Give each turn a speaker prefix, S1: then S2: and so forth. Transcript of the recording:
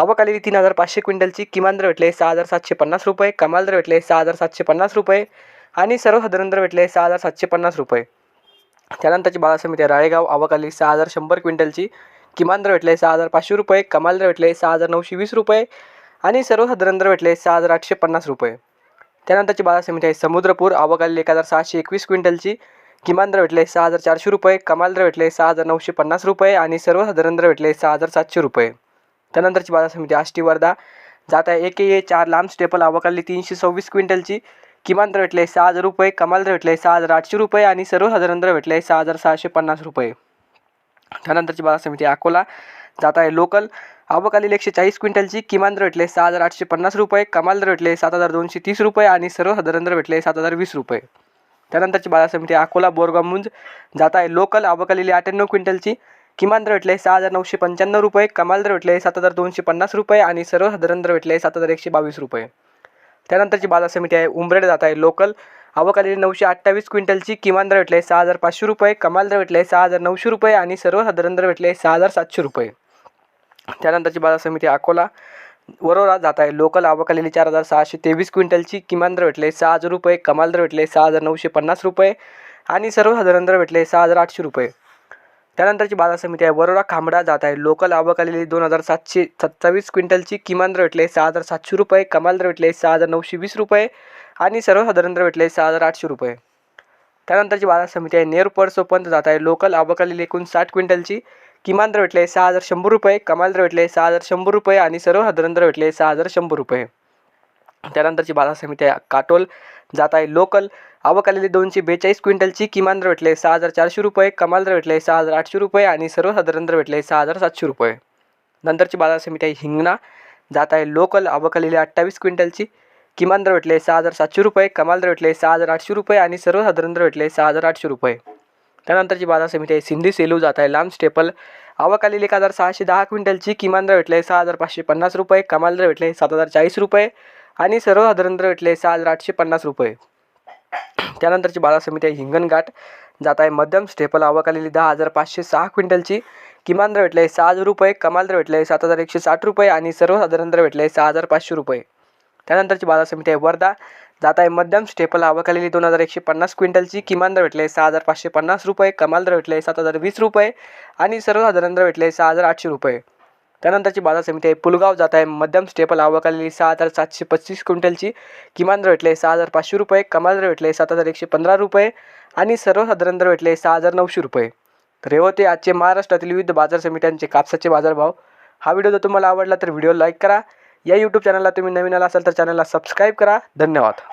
S1: आवक आलेली तीन हजार पाचशे क्विंटलची किमान दर भेटले सहा हजार सातशे पन्नास रुपये कमाल दर भेटले सहा हजार सातशे पन्नास रुपये आणि सर्वसाधारण दर भेटले सहा हजार सातशे पन्नास रुपये त्यानंतरची बाजार समिती आहे राळेगाव आवक आलेली सहा हजार शंभर क्विंटलची किमान दर भेटले सहा हजार पाचशे रुपये कमाल दर भेटले सहा हजार नऊशे वीस रुपये आणि सर्वसाधारण दर भेटले सहा हजार आठशे पन्नास रुपये त्यानंतरची बाजार समिती आहे समुद्रपूर आवक आलेली एक हजार सहाशे एकवीस क्विंटलची किमान दर भेटले सहा हजार चारशे रुपये कमाल दर भेटले सहा हजार नऊशे पन्नास रुपये आणि सर्वसाधारण दर भेटले सहा हजार सातशे रुपये त्यानंतरची बाजार समिती आष्टी वर्धा जात आहे एक ए चार लांब स्टेपल आवकाली तीनशे सव्वीस क्विंटलची. किमान दर भेटले सहा हजार रुपये कमाल दर भेटले सहा हजार आठशे रुपये आणि सर्वसाधारण दर भेटले सहा हजार सहाशे पन्नास रुपये. त्यानंतरची बाजार समिती अकोला. जात आहे लोकल आवक एकशे चाळीस क्विंटलची. किमान दर भेटले सहा हजार आठशे पन्नास रुपये कमाल दर भेटले सात हजार दोनशे तीस रुपये आणि सर्वसाधारण दर भेटले सात हजार वीस रुपये. त्यानंतरची बाजार समिती अकोला बोरगाव मुंज. जात आहे लोकल आवक अठ्ठ्याण्णव क्विंटलची. किमान दर भेटले सहा हजार नऊशे पंच्याण्णव रुपये कमाल दर भेटले सात हजार दोनशे पन्नास रुपये आणि सर्वसाधारण दर भेटले सात हजार एकशे बावीस रुपये. त्यानंतरची बाजार समिती आहे उंबरेड जात आहे लोकल आवक आलेली नऊशे अठ्ठावीस क्विंटलची किमान दर भेटले सहा हजार पाचशे रुपये कमाल दर भेटले सहा हजार नऊशे रुपये आणि सर्वसाधारण दर भेटले सहा हजार सातशे रुपये. त्यानंतरची बाजार समिती अकोला वरोरा जात आहे लोकल आवक आलेली चार हजार सहाशे तेवीस क्विंटलची किमान दर भेटले सहा हजार रुपये कमाल दर भेटले सहा हजार नऊशे पन्नास रुपये आणि सर्वसाधारण दर भेटले सहा हजार आठशे रुपये. त्यानंतरची बाजार समिती आहे. वरोडा खांबडा जात आहे. लोकल आवक आलेली दोन हजार सातशे सत्तावीस क्विंटलची किमान दर भेटले सहा हजार सातशे रुपये कमाल दर भेटले सहा हजार नऊशे वीस रुपये आणि सर्वसाधारण दर भेटले सहा हजार आठशे रुपये. त्यानंतरची बाजार समिती आहे. नेर पर्सोपंत जात आहे. लोकल आवक आलेली एकूण साठ क्विंटलची किमान दर भेटले सहा हजार शंभर रुपये कमाल दर भेटले सहा हजार शंभर रुपये आणि सर्वसाधारण दर भेटले सहा हजार शंभर रुपये. त्यानंतरची बाजार समिती आहे. काटोल जात आहे. लोकल आवक आलेली दोनशे बेचाळीस क्विंटलची किमान दर भेटले सहा हजार चारशे रुपये कमाल दर भेटले सहा हजार आठशे रुपये आणि सर्वसाधारण दर भेटले सहा हजार सातशे रुपये. नंतरची बाजार समिती आहे हिंगणा. जात आहे लोकल. आवक आलेली अठ्ठावीस क्विंटलची किमान दर भेटले सहा हजार सातशे रुपये कमाल दर भेटले सहा हजार आठशे रुपये आणि सर्वसाधारण दर भेटले सहा हजार आठशे रुपये. त्यानंतरची बाजार समिती आहे सिंधी सेलू. जात आहे लांब स्टेपल. आवक आलेली एक हजार सहाशे दहा क्विंटलची किमान दर भेटले सहा हजार पाचशे पन्नास रुपये कमाल दर भेटले सात हजार चाळीस रुपये आणि सर्वसाधारण दर भेटले सहा हजार आठशे पन्नास रुपये. त्यानंतरची बाजार समिती आहे हिंगणघाट. जात आहे मध्यम स्टेपल आवक आलेली दहा हजार पाचशे सहा क्विंटलची. किमान दर भेटले सहा हजार रुपये कमाल दर भेटले सात हजार एकशे साठ रुपये आणि सर्वसाधारण दर भेटले सहा हजार पाचशे रुपये. त्यानंतरची बाजार समिती आहे वर्धा. जात आहे मध्यम स्टेपल आवक आलेली दोन हजार एकशे पन्नास क्विंटलची. किमान दर भेटले सहा हजार पाचशे पन्नास रुपये कमाल दर भेटले सात हजार वीस रुपये आणि सर्वसाधारण दर भेटले सहा हजार आठशे रुपये. त्यानंतरची बाजार समिती आहे. पुलगाव जात आहे. मध्यम स्टेपल आवक आलेली सहा हजार सातशे पस्तीस क्विंटलची किमान दर भेटले सहा हजार पाचशे रुपये. कमाल दर भेटले सात हजार एकशे पंधरा रुपये. आणि सर्वसाधारण दर भेटले सहा हजार नऊशे रुपये. तर हे होते आजचे महाराष्ट्रातील विविध बाजार समित्यांचे कापसाचे बाजारभाव. हा व्हिडिओ जर तुम्हाला आवडला तर व्हिडिओ लाईक करा. या यूट्यूब चॅनलला तुम्ही नवीन आला असाल तर चॅनलला सबस्क्राईब करा. धन्यवाद.